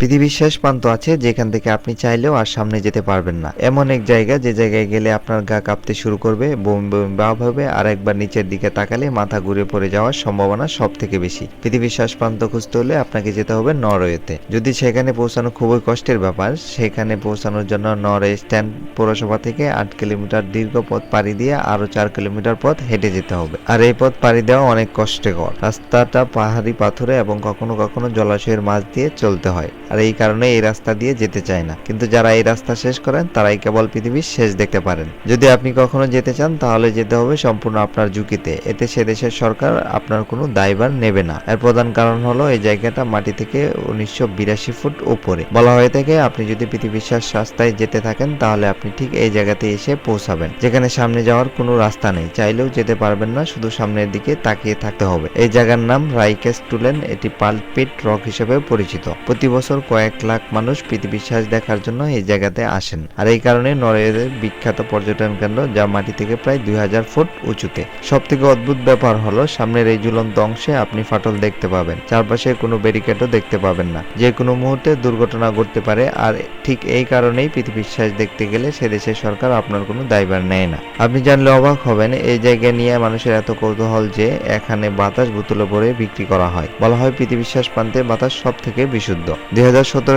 পৃথিবীর শেষ প্রান্ত আছে যেখান থেকে আপনি চাইলেও আর সামনে যেতে পারবেন না। এমন এক জায়গা যে জায়গায় গেলে আপনার গা কাঁপতে শুরু করবে, বমি বমি ভাব হবে, আর একবার নিচের দিকে তাকালে মাথা ঘুরে পড়ে যাওয়ার সম্ভাবনা সব থেকে বেশি। পৃথিবীর শেষ প্রান্ত খুঁজতে হলে আপনাকে যেতে হবে নরওয়েতে। যদি সেখানে পৌঁছানো খুবই কষ্টের ব্যাপার, সেখানে পৌঁছানোর জন্য নরওয়ে স্ট্যান্ড পৌরসভা থেকে আট কিলোমিটার দীর্ঘ পথ পাড়ি দিয়ে আরও চার কিলোমিটার পথ হেঁটে যেতে হবে। আর এই পথ পাড়ি দেওয়া অনেক কষ্টকর। রাস্তাটা পাহাড়ি পাথরে এবং কখনো কখনো জলাশয়ের মাঝ দিয়ে চলতে হয়। আর এই কারণে এই রাস্তা দিয়ে যেতে চায় না। কিন্তু যারা এই রাস্তা শেষ করেন, তারাই কেবল পৃথিবীর শেষ দেখতে পারেন। যদি আপনি কখনো যেতে চান, তাহলে যেতে হবে সম্পূর্ণ আপনার ঝুঁকিতে। এতে সে দেশের সরকার আপনার কোনো দায়ভার নেবে না। এর প্রধান কারণ হলো, এই জায়গাটা মাটি থেকে উনিশশো বিরাশি ফুট উপরে। বলা হয়ে থাকে, আপনি যদি পৃথিবীর শেষ রাস্তায় যেতে থাকেন, তাহলে আপনি ঠিক এই জায়গাতে এসে পৌঁছাবেন। যেখানে সামনে যাওয়ার কোনো রাস্তা নেই। চাইলেও যেতে পারবেন না, শুধু সামনের দিকে তাকিয়ে থাকতে হবে। এই জায়গার নাম রাইকেস টুলেন, এটি পালপিট রক হিসেবে পরিচিত। প্রতি বছর কয়েক লাখ মানুষ পৃথিবীর শ্বাস দেখার জন্য এই জায়গাতে আসেন। আর এই কারণে নরওয়ের বিখ্যাত পর্যটন কেন্দ্র যা মাটি থেকে প্রায় দুই হাজার ফুট উঁচুতে। সব থেকে অদ্ভুত ব্যাপার হলো, সামনের এই ঝুলন্ত অংশে আপনি ফাটল দেখতে পাবেন। চারপাশে কোনো ব্যারিকেডও দেখতে পাবেন না। যে কোনো মুহূর্তে দুর্ঘটনা ঘটতে পারে, আর ঠিক এই কারণেই পৃথিবীর শ্বাস দেখতে গেলে সে দেশের সরকার আপনার কোনো দায়ভার নেয় না। আপনি জানলে অবাক হবেন, এই জায়গা নিয়ে মানুষের এত কৌতূহল যে এখানে বাতাস বোতলে ভরে বিক্রি করা হয়। বলা হয় পৃথিবীর শেষ প্রান্তে বাতাস সব থেকে বিশুদ্ধ। দুই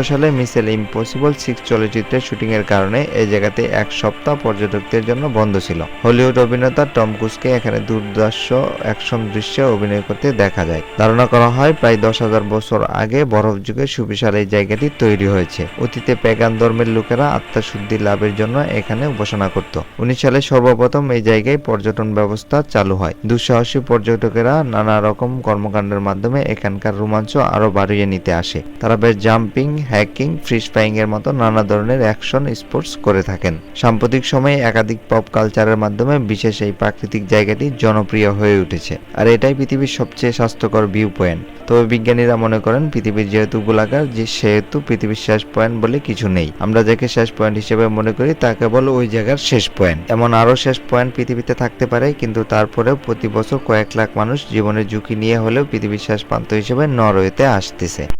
সালে মিসেল ইম্পসিবল সিক্স চলচ্চিত্রের শুটিং এর কারণে এই জায়গাতে এক সপ্তাহ পর্যটকদের জন্য বন্ধ ছিল। হলিউড অভিনেতা টম ক্রুজকে এখানে দুর্দর্শ অ্যাকশন দৃশ্যে অভিনয় করতে দেখা যায়। ধারণা করা হয় প্রায় দশ হাজার বছর আগে বরফ যুগে সুবিশাল এই জায়গাটি তৈরি হয়েছে। অতীতে প্যাগান ধর্মের লোকেরা আত্মাশুদ্ধি লাভের জন্য এখানে উপাসনা করত। উনিশ সালে সর্বপ্রথম এই জায়গায় পর্যটন ব্যবস্থা চালু হয়। দুঃসাহসী পর্যটকেরা নানা রকম কর্মকাণ্ডের মাধ্যমে এখানকার রোমাঞ্চ আরও বাড়িয়ে নিতে আসে। তারা বেশ জাম্পিং হ্যাকিং ফ্রিজ এর মতো নানা ধরনের অ্যাকশন স্পোর্টস করে থাকেন। সাম্প্রতিক সময়ে একাধিক পপ কালচারের মাধ্যমে বিশেষ এই প্রাকৃতিক জায়গাটি জনপ্রিয় হয়ে উঠেছে, আর এটাই পৃথিবীর সবচেয়ে স্বাস্থ্যকর ভিউ পয়েন্ট তবে বিজ্ঞানীরা মনে করেন, পৃথিবীর যেহেতু গোলাকার, যে সেহেতু পৃথিবীর শেষ পয়েন্ট বলে কিছু নেই। আমরা যাকে শেষ পয়েন্ট হিসেবে মনে করি, তা কেবল ওই জায়গার শেষ পয়েন্ট এমন আরও শেষ পয়েন্ট পৃথিবীতে থাকতে পারে, কিন্তু তারপরেও প্রতি বছর কয়েক লাখ মানুষ জীবনের ঝুঁকি নিয়ে হলেও পৃথিবীর শেষ প্রান্ত হিসেবে নরওয়েতে আসতেছে।